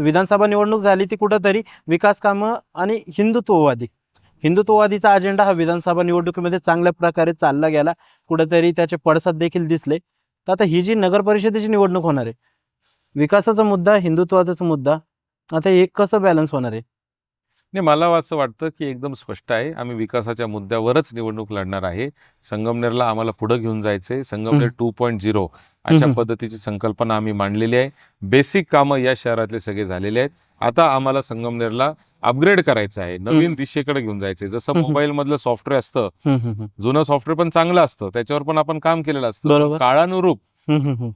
विधानसभा निवडणूक झाली ती कुठंतरी विकास कामं आणि हिंदुत्ववादी. हिंदुत्ववादीचा अजेंडा हा विधानसभा निवडणुकीमध्ये चांगल्या प्रकारे चालला गेला. कुठंतरी त्याचे पडसाद देखील दिसले. तर आता ही जी नगर परिषदेची निवडणूक होणार आहे विकासाचा मुद्दा हिंदुत्वादाचा मुद्दा आता हे कसं बॅलन्स होणार आहे? नाही मला असं वाटतं की एकदम स्पष्ट आहे आम्ही विकासाच्या मुद्द्यावरच निवडणूक लढणार आहे संगमनेरला आम्हाला पुढे घेऊन जायचंय संगमनेर टू पॉईंट झिरो अशा. पद्धतीची संकल्पना आम्ही मांडलेली आहे बेसिक कामं या शहरातले सगळे झालेले आहेत आता आम्हाला संगमनेरला अपग्रेड करायचं आहे नवीन. दिशेकडे घेऊन जायचंय जसं. मोबाईल मधलं सॉफ्टवेअर असतं. जुनं सॉफ्टवेअर पण चांगलं असतं त्याच्यावर पण आपण काम केलेलं असतं. काळानुरूप.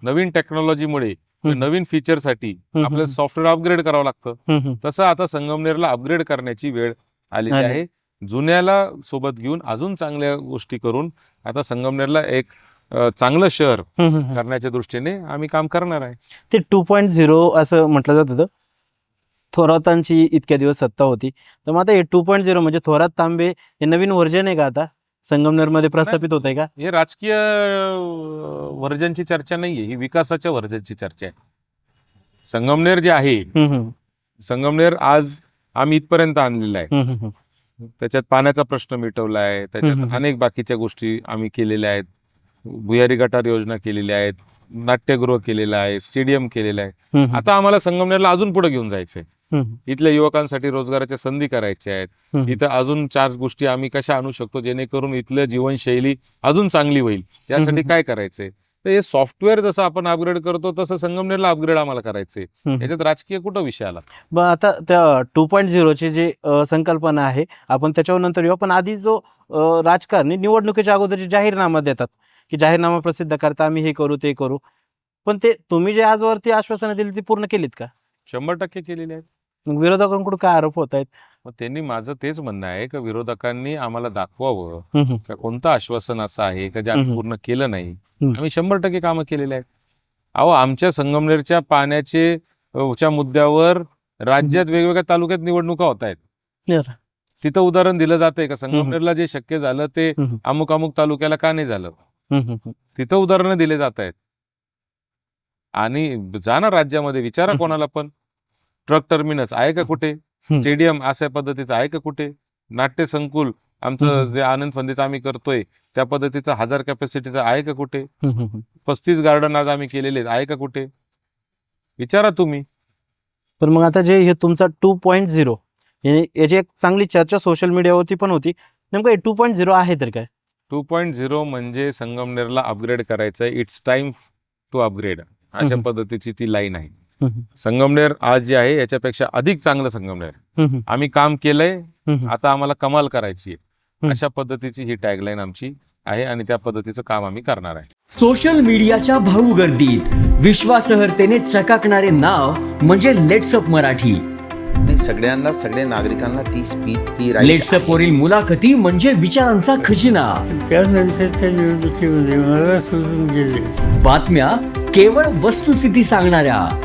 नवीन टेक्नॉलॉजीमुळे. नवीन फीचरसाठी हम्म, आपलं हम्म. सॉफ्टवेअर अपग्रेड करावं लागतं. तसं आता संगमनेरला अपग्रेड करण्याची वेळ आलेली आली. आहे जुन्याला सोबत घेऊन अजून चांगल्या गोष्टी करून आता संगमनेरला एक चांगलं शहर. करण्याच्या दृष्टीने आम्ही काम करणार आहे ते टू पॉईंट झिरो असं म्हटलं जात होतं थोरातांची इतक्या दिवस सत्ता होती तर मग आता हे टू पॉईंट झिरो म्हणजे थोरात तांबे हे नवीन व्हर्जन आहे का आता संगमनेरमध्ये प्रस्थापित होत आहे का? हे राजकीय व्हर्जनची चर्चा नाहीये ही विकासाच्या व्हर्जनची चर्चा आहे. संगमनेर जे आहे संगमनेर आज आम्ही इथपर्यंत आणलेलं आहे. त्याच्यात पाण्याचा प्रश्न मिटवला आहे त्याच्यात. अनेक बाकीच्या गोष्टी आम्ही केलेल्या आहेत. भुयारी गटार योजना केलेल्या आहेत नाट्यगृह केलेलं आहे स्टेडियम केलेलं आहे. आता आम्हाला संगमनेरला अजून पुढे घेऊन जायचंय. इथल्या युवकांसाठी रोजगाराच्या संधी करायच्या आहेत. इथं अजून चार गोष्टी आम्ही कशा आणू शकतो जेणेकरून इथलं जीवनशैली अजून चांगली होईल. त्यासाठी. काय करायचंय? तर हे सॉफ्टवेअर जसं आपण अपग्रेड करतो तसं संगमनेरला अपग्रेड आम्हाला करायचंय. याच्यात राजकीय कुठं विषय आला? मग आता त्या टू पॉईंट झिरोची जी संकल्पना आहे आपण त्याच्यावर नंतर येऊ. पण आधी जो राजकारणी निवडणुकीच्या अगोदर जे जाहीरनामा देतात की जाहीरनामा प्रसिद्ध करता आम्ही हे करू ते करू. पण ते तुम्ही जे आजवरती आश्वासनं दिली ती पूर्ण केलीत का? शंभर टक्के केलेले आहेत. मग विरोधकांकडून काय आरोप होत आहेत मग त्यांनी माझं तेच म्हणणं आहे की विरोधकांनी आम्हाला दाखवावं हम्म. का कोणतं आश्वासन असं आहे का जे आम्ही हम्म. पूर्ण केलं नाही हम्म. आम्ही शंभर टक्के कामं केलेली आहेत अहो आमच्या संगमनेरच्या पाण्याचे अ, च्या मुद्द्यावर राज्यात वेगवेगळ्या तालुक्यात निवडणुका होत आहेत बरं. तिथं उदाहरण दिलं जातंय का संगमनेरला जे शक्य झालं ते हम्म. अमुक अमुक तालुक्याला का नाही झालं हम्म, हम्म, हम्म. तिथं उदाहरणं दिले जात आहेत आणि जा ना राज्यामध्ये विचारा हम्म. कोणाला पण ट्रक टर्मिनस आहे का कुठे. स्टेडियम अशा पद्धतीचं आहे का कुठे? नाट्य संकुल आमचं. जे आनंद फंदीचं आम्ही करतोय त्या पद्धतीचं हजार कॅपॅसिटीचं आहे का कुठे. पस्तीस गार्डन आज आम्ही केलेले आहे का कुठे? विचारा तुम्ही. पण मग आता जे हे तुमचा टू पॉईंट झिरो याची एक चांगली चर्चा सोशल मीडियावरती पण होती. नेमकं टू पॉईंट झिरो आहे तर काय? टू पॉईंट झिरो म्हणजे संगमनेरला अपग्रेड करायचं इट्स टाइम टू अपग्रेड अशा. पद्धतीची ती लाईन आहे. संगमनेर आज जे आहे याच्यापेक्षा अधिक चांगलं संगमनेर. आम्ही काम केलंय. आता आम्हाला कमाल करायची. अशा पद्धतीची ही टॅगलाईन आमची आहे आणि त्या पद्धतीचं काम आम्ही करणार आहे. सोशल मीडियाच्या भाऊ गर्दीत विश्वासार्हतेने चकाकणारे नाव म्हणजे लेट्सअप मराठी. नाही सगळ्यांना सगळ्या नागरिकांना ती स्पीच ती लेट्सअप वरील मुलाखती म्हणजे विचारांचा खजिना. त्यानंतरच्या निवडणुकीमध्ये मला सोडून गेले. बातम्या केवळ वस्तुस्थिती सांगणाऱ्या.